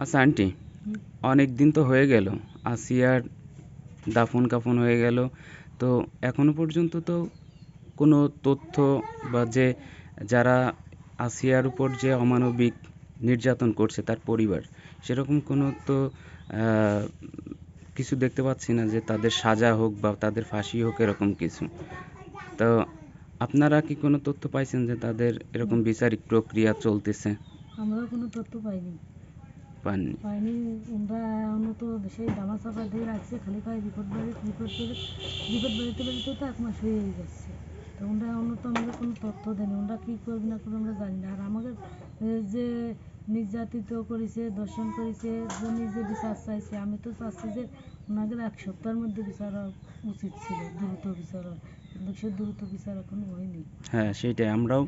আচ্ছা আন্টি অনেক দিন তো হয়ে গেল। আসিয়ার দাফন কাফন হয়ে গেল। তো এখনও পর্যন্ত তো কোনো তথ্য বা যে যারা আসিয়ার উপর যে অমানবিক নির্যাতন করছে তার পরিবার, সেরকম কোনো তো কিছু দেখতে পাচ্ছি না যে তাদের সাজা হোক বা তাদের ফাঁসি হোক এরকম কিছু। তো আপনারা কি কোনো তথ্য পাইছেন যে তাদের এরকম বিচারিক প্রক্রিয়া চলতেছে? আমরা কোনো তথ্য পাইনি। পাননি। তো কোনো তথ্য আমরা কী করবি না করবি আমরা জানি না। আর আমাদের যে নির্যাতিত করেছে, দর্শন করেছে, জমি যে বিচার চাইছে, আমি তো চাচ্ছি যে ওনাদের এক সপ্তাহের মধ্যে বিচার উচিত ছিল, দ্রুত বিচার দ্রুত বিচার এখনও হয়নি। হ্যাঁ সেটাই। আমরাও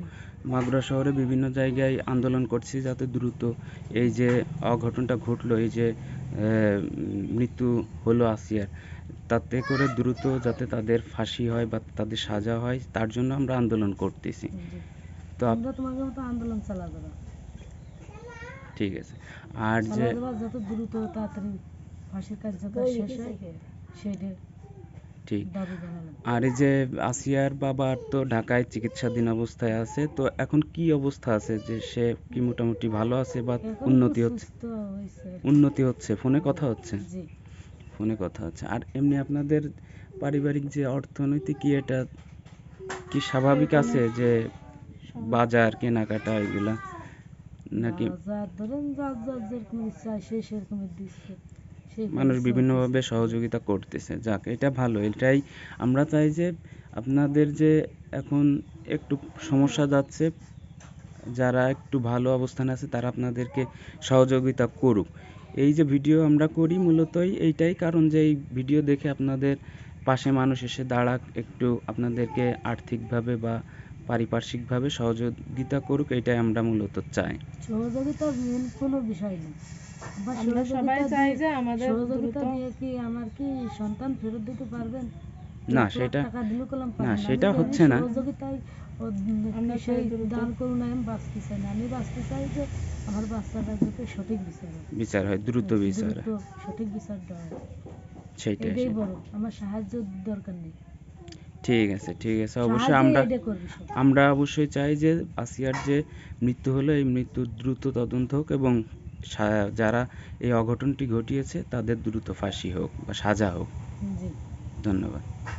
মাগুরা শহরে বিভিন্ন জায়গায় আন্দোলন করছি যাতে দ্রুত এই যে অঘটনটা ঘটলো এই যে মৃত্যু হলো আসিয়ার তাতে করে দ্রুত যাতে তাদের ফাঁসি হয় বা তাদের সাজা হয় তার জন্য আমরা আন্দোলন করতেছি। তো আমরা তোমাকে মতো আন্দোলন ঠিক আছে। আর যে যত দ্রুত তাড়াতাড়ি ফাঁসির কার্যকর শেষ হয় সেটা ঠিক। আর এই যে আসিয়ার বাবা তো ঢাকায় চিকিৎসাধীন অবস্থায় আছে তো এখন কি অবস্থা আছে যে সে কি মোটামুটি ভালো আছে বা উন্নতি হচ্ছে? উন্নতি হচ্ছে ফোনে কথা হচ্ছে? ফোনে কথা হচ্ছে। আর এমনি আপনাদের পারিবারিক যে অর্থনৈতিক কি এটা কি স্বাভাবিক আছে যে বাজার কেনাকাটা এগুলা? নাকি ধরেন যার যার যেরকম ইচ্ছা সে সেরকম দিচ্ছে। সেই মানুষ বিভিন্নভাবে সহযোগিতা করতেছে। যাক, এটা ভালো, এটাই আমরা চাই যে আপনাদের যে এখন একটু সমস্যা যাচ্ছে, যারা একটু ভালো অবস্থানে আছে তারা আপনাদেরকে সহযোগিতা করুক। এই যে ভিডিও আমরা করি মূলতই এইটাই কারণ যে এই ভিডিও দেখে আপনাদের পাশে মানুষ এসে দাঁড়াক, একটু আপনাদেরকে আর্থিকভাবে বা পারিপার্শ্বিকভাবে সহযোগিতা করুক এটাই আমরা মূলত চাই। সহযোগিতা মেন কোনো বিষয় আবার আমরা সবাই চাই যে আমাদের সহযোগিতা দিয়ে কি আমার কি সন্তান ফেরত দিতে পারবেন? না, সেটা- টাকা দিলে কলম না, সেটা হচ্ছে না। সহযোগিতায় আমরা সেই দান করুন আমি বাঁচতে চাই না। আমি বাঁচতে চাই যে আমার বাচ্চাটা যাতে সঠিক বিচার হয়। বিচার হয় দ্রুত বিচার হয়। দ্রুত সঠিক বিচার দেওয়া হয়। সেটাই। বড়। আমার সাহায্য দরকার নেই। ঠিক আছে ঠিক আছে। অবশ্যই আমরা। আমরা অবশ্যই চাই যে আসিয়ার যে মৃত্যু হলো এই মৃত্যুর দ্রুত তদন্ত হোক এবং যারা এই অঘটনটি ঘটিয়েছে তাদের দ্রুত ফাঁসি হোক বা সাজা হোক। ধন্যবাদ।